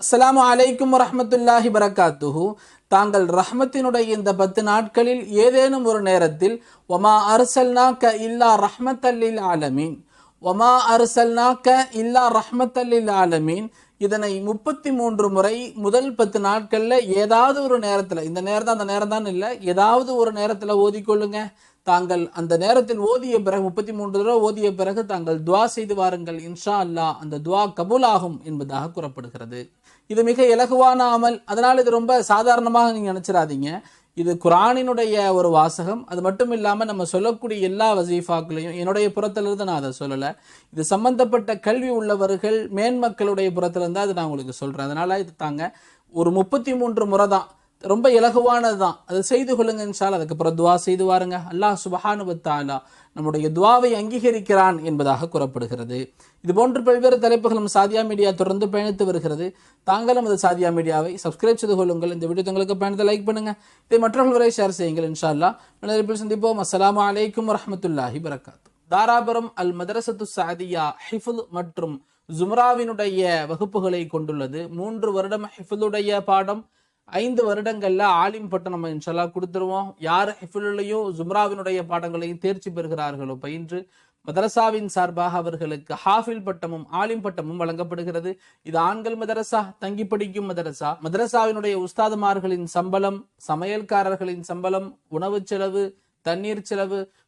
அஸ்ஸலாமு அலைக்கும் வரஹ்மத்துல்லாஹி பரக்காத்துஹு தாங்கள் ரஹ்மத்தினுடைய இந்த பத்து நாட்களில் ஏதேனும் ஒரு நேரத்தில் ஒமா க இல்லா ரஹ்மத்தல்லில் ஆலமீன் ஒமா அர்சல்னாக்க இல்லா ரஹ்மத்தல்லில் ஆலமீன் இதனை முப்பத்தி மூன்று முறை முதல் பத்து நாட்களில் ஏதாவது ஒரு நேரத்தில் இந்த நேரம் தான் அந்த நேரம் தான் இல்லை ஏதாவது ஒரு நேரத்தில் ஓதிக்கொள்ளுங்க தாங்கள் அந்த நேரத்தில் ஓதிய பிறகு முப்பத்தி மூன்று தடவை ஓதிய பிறகு தாங்கள் துவா செய்து வாருங்கள். இன்ஷா அல்லாஹ் அந்த துவா கபூலாகும் என்பதாக கூறப்படுகிறது. இது மிக இலகுவான அமல். அதனால் இது ரொம்ப சாதாரணமாக நீங்கள் நினச்சிடாதீங்க இது குரானினுடைய ஒரு வாசகம். அது மட்டும் இல்லாமல் நம்ம சொல்லக்கூடிய எல்லா வசீஃபாக்களையும் என்னுடைய புறத்திலிருந்து நான் அதை சொல்லலை. இது சம்பந்தப்பட்ட கல்வி உள்ளவர்கள் மேன்மக்களுடைய புறத்திலிருந்து அதை நான் உங்களுக்கு சொல்கிறேன் அதனால் இது தாங்க. ஒரு முப்பத்தி மூன்று முறை தான் ரொம்ப இலகுவானது தான் அதை செய்து கொள்ளுங்க இன்ஷால் அதுக்கப்புறம் துவா செய்து வாருங்க. அல்லாஹ் சுபஹானுபத்தாலா நம்முடைய துவாவை அங்கீகரிக்கிறான் என்பதாக கூறப்படுகிறது. இது போன்று பல்வேறு தலைப்புகளும் சாதியா மீடியா தொடர்ந்து பயணித்து வருகிறது. தாங்களும் அது சாதியா மீடியாவை சப்ஸ்கிரைப் செய்து கொள்ளுங்கள். இந்த வீடியோ தங்களுக்கு பயணத்தை லைக் பண்ணுங்க. இதை மற்றவர்களை ஷேர் செய்யுங்கள் இன்ஷா அல்லா மனிதர்கள் சந்திப்போம். அஸ்லாம் அலைக்கும் வரமத்துல்லாஹி வரகாத்து தாராபுரம் அல் மதரசத்து சாதியா ஹிஃபுல் மற்றும் ஜும்ராவினுடைய வகுப்புகளை கொண்டுள்ளது. மூன்று வருடம் ஹிஃபுலுடைய பாடம். ஐந்து வருடங்கள்ல ஆலிம் பட்டம் நம்ம இன்ஷல்லா கொடுத்துருவோம். யார் ஹிஃபுல்லையும் ஜும்ராவினுடைய பாடங்களையும் தேர்ச்சி பெறுகிறார்களோ பயின்று மதரசாவின் சார்பாக அவர்களுக்கு ஹாஃபில் பட்டமும் ஆலிம் பட்டமும் வழங்கப்படுகிறது. இது ஆண்கள் மதரசா தங்கி படிக்கும் மதரசா. மதரசாவினுடைய உஸ்தாதுமார்களின் சம்பளம் சமையல்காரர்களின் சம்பளம் உணவு செலவு தண்ணீர் செலவு